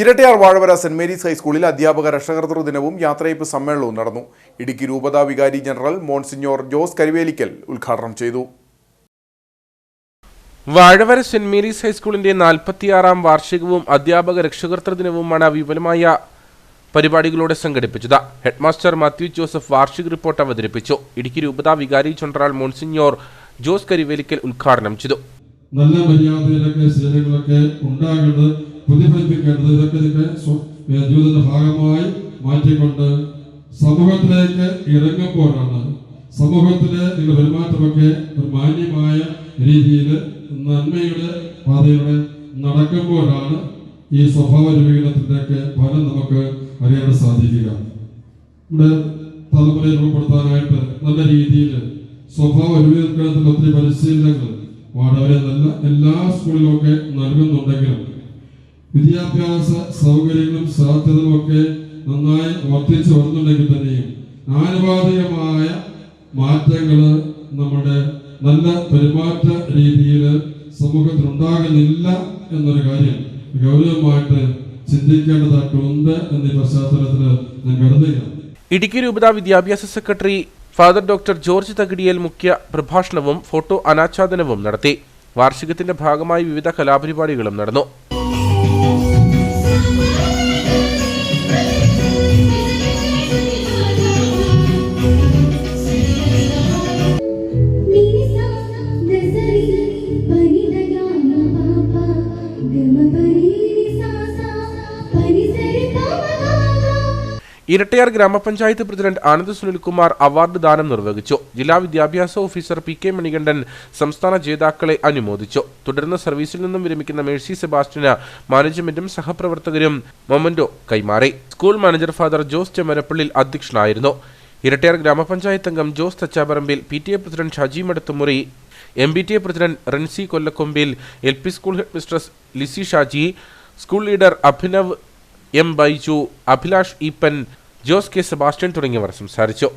Irattayar Vazhavara saint Mary's ഹൈസ്കൂളിൽ അധ്യാപക രക്ഷകർതൃ ദിനവും യാത്രയപ്പ് സമ്മേളനവും നടന്നു. ഇടുക്കി രൂപതാ വികാരി ജനറൽ മോൺസിഞ്ഞോർ ജോസ് കരുവേലിക്കൽ ഉദ്ഘാടനം ചെയ്തു. വാഴവര സെന്റ് മേരീസ് ഹൈസ്കൂളിന്റെ നാൽപ്പത്തിയാറാം വാർഷികവും അധ്യാപക രക്ഷകർത്തൃ ദിനവുമാണ് വിപുലമായ പരിപാടികളോടെ സംഘടിപ്പിച്ചത്. ഹെഡ്മാസ്റ്റർ മാത്യു ജോസഫ് വാർഷിക റിപ്പോർട്ട് അവതരിപ്പിച്ചു. ഇടുക്കി രൂപതാ വികാരി ജനറൽ മോൺസിഞ്ഞോർ ജോസ് കരിവേലിക്കൽ ഉദ്ഘാടനം ചെയ്തു. നല്ല മര്യാദയിലൊക്കെ ശീലങ്ങളൊക്കെ ഉണ്ടാകേണ്ടത് പ്രതിഫലിപ്പിക്കേണ്ടത് ഇതൊക്കെ ഇതിന്റെ ജീവിതത്തിന്റെ ഭാഗമായി മാറ്റിക്കൊണ്ട് സമൂഹത്തിലേക്ക് ഇറങ്ങുമ്പോഴാണ്. സമൂഹത്തിലെ നിങ്ങളുടെ പെരുമാറ്റമൊക്കെ ഒരു മാന്യമായ രീതിയിൽ നന്മയുടെ പാതയുടെ നടക്കുമ്പോഴാണ് ഈ സ്വഭാവ രൂപീകരണത്തിന്റെയൊക്കെ ഫലം നമുക്ക് അറിയാൻ സാധിക്കുക. നമ്മുടെ തലമുറയെ രൂപപ്പെടുത്താനായിട്ട് നല്ല രീതിയിൽ സ്വഭാവ രൂപീകരണത്തിൽ ഒത്തിരി പരിശീലനങ്ങൾ വളരെ നല്ല എല്ലാ സ്കൂളിലുമൊക്കെ നൽകുന്നുണ്ടെങ്കിലും വിദ്യാഭ്യാസ സൗകര്യങ്ങളും സാധ്യതകളും ഒക്കെ നന്നായി വർദ്ധിച്ചു വരുന്നുണ്ടെങ്കിൽ തന്നെയും ആനുപാതികമായ മാറ്റങ്ങൾ നമ്മുടെ നല്ല പെരുമാറ്റ രീതിയിൽ സമൂഹത്തിൽ ഉണ്ടാകുന്നില്ല എന്നൊരു കാര്യം ഗൗരവമായിട്ട് ചിന്തിക്കേണ്ടതായിട്ടുണ്ട് എന്നീ പശ്ചാത്തലത്തിൽ ഞാൻ കരുതുകയാണ്. ഇടുക്കി രൂപത വിദ്യാഭ്യാസ secretary father doctor George Thakidiyal മുഖ്യ പ്രഭാഷണവും ഫോട്ടോ അനാച്ഛാദനവും നടത്തി. വാർഷികത്തിന്റെ ഭാഗമായി വിവിധ കലാപരിപാടികളും നടന്നു. Summer. ഇരട്ടയാർ ഗ്രാമപഞ്ചായത്ത് പ്രസിഡന്റ് ആനന്ദ് സുനിൽകുമാർ അവാർഡ് ദാനം നിർവഹിച്ചു. ജില്ലാ വിദ്യാഭ്യാസ ഓഫീസർ പി കെ മണികണ്ഠൻ സംസ്ഥാന ജേതാക്കളെ അനുമോദിച്ചു. തുടർന്ന് സർവീസിൽ നിന്നും വിരമിക്കുന്ന മേഴ്സി സെബാസ്റ്റിന് മാനേജ്മെന്റും സഹപ്രവർത്തകരും മൊമന്റോ കൈമാറി. School manager father Jose Chemmarappallil അധ്യക്ഷനായിരുന്നു. ഇരട്ടയാർ ഗ്രാമപഞ്ചായത്ത് അംഗം Jose Thachaparambil P T A president Shaji Madathumuri M B T A president Rency Kollakombil L P school head mistress Lissy Shaji school leader Abhinav M Baiju Abhilash Eapen Jose K Sebastian തുടങ്ങിയവർ സംസാരിച്ചു.